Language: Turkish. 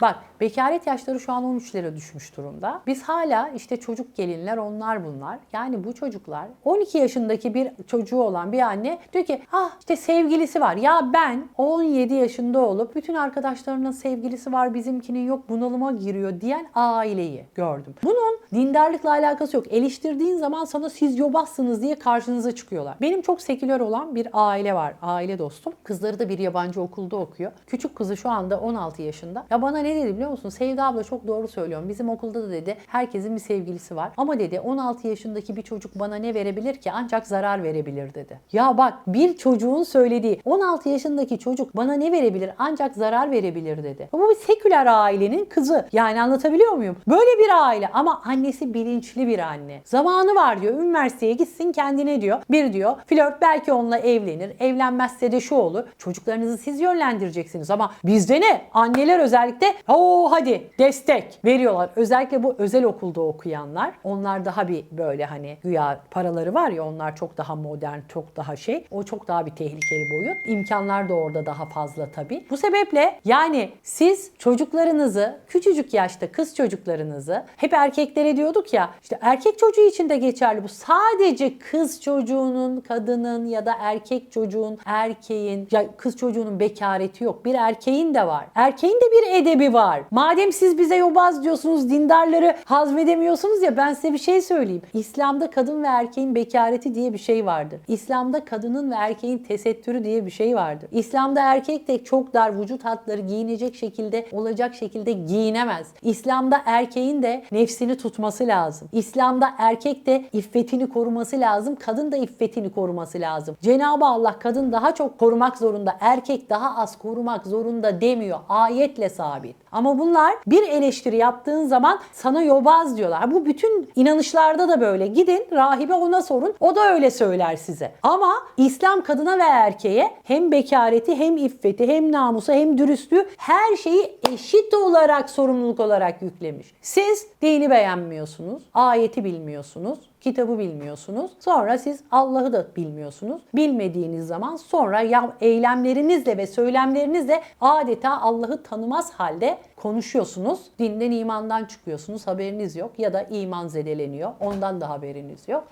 Bak bekaret yaşları şu an 13'lere düşmüş durumda. Biz hala işte çocuk gelinler onlar bunlar. Yani bu çocuklar 12 yaşındaki bir çocuğu olan bir anne diyor ki ah işte sevgilisi var. Ya ben 17 yaşında olup bütün arkadaşlarının sevgilisi var bizimkinin yok bunalıma giriyor diyen aileyi gördüm. Bunun dindarlıkla alakası yok. Eleştirdiğin zaman sana siz yobazsınız diye karşınıza çıkıyorlar. Benim çok seküler olan bir aile var. Aile dostum. Kızları da bir yabancı okulda okuyor. Küçük kızı şu anda 16 yaşında. Ya bana ne dedi biliyor musun? Sevda abla çok doğru söylüyorum. Bizim okulda da dedi herkesin bir sevgilisi var. Ama dedi 16 yaşındaki bir çocuk bana ne verebilir ki? Ancak zarar verebilir dedi. Ya bak bir çocuğun söylediği 16 yaşındaki çocuk bana ne verebilir? Ancak zarar verebilir dedi. Bu bir seküler ailenin kızı. Yani anlatabiliyor muyum? Böyle bir aile ama annesi bilinçli bir anne. Zamanı var diyor. Üniversiteye gitsin kendine diyor. Bir diyor flört belki onunla evlenir. Evlenmezse de şu olur. Çocuklarınızı siz yönlendireceksiniz ama bizde ne? Anneler özellikle o hadi destek veriyorlar. Özellikle bu özel okulda okuyanlar. Onlar daha bir böyle hani güya paraları var ya onlar çok daha modern, çok daha şey. O çok daha bir tehlikeli boyut. İmkanlar da orada daha fazla tabii. Bu sebeple yani siz çocuklarınızı küçücük yaşta kız çocuklarınızı hep erkeklere diyorduk ya işte erkek çocuğu için de geçerli bu. Sadece kız çocuğunun, kadının ya da erkek çocuğun, erkeğin ya kız çocuğunun bekareti yok. Bir erkeğin de var. Erkeğin de bir edebi var. Madem siz bize yobaz diyorsunuz, dindarları hazmedemiyorsunuz ya ben size bir şey söyleyeyim. İslam'da kadın ve erkeğin bekareti diye bir şey vardır. İslam'da kadının ve erkeğin tesettürü diye bir şey vardır. İslam'da erkek de çok dar vücut hatları giyinecek şekilde olacak şekilde giyinemez. İslam'da erkeğin de nefsini tutması lazım. İslam'da erkek de iffetini koruması lazım. Kadın da iffetini koruması lazım. Cenab-ı Allah kadın daha çok korumak zorunda, erkek daha az korumak zorunda demiyor. Ayetle sabit. Ama bunlar bir eleştiri yaptığın zaman sana yobaz diyorlar. Bu bütün inanışlarda da böyle. Gidin rahibe ona sorun. O da öyle söyler size. Ama İslam kadına ve erkeğe hem bekareti hem iffeti hem namusu hem dürüstlüğü her şeyi eşit olarak sorumluluk olarak yüklemiş. Siz dini beğenmiyorsunuz. Ayeti bilmiyorsunuz. Kitabı bilmiyorsunuz. Sonra siz Allah'ı da bilmiyorsunuz. Bilmediğiniz zaman sonra ya eylemlerinizle ve söylemlerinizle adeta Allah'ı tanımaz halde konuşuyorsunuz. Dinden imandan çıkıyorsunuz. Haberiniz yok ya da iman zedeleniyor. Ondan da haberiniz yok.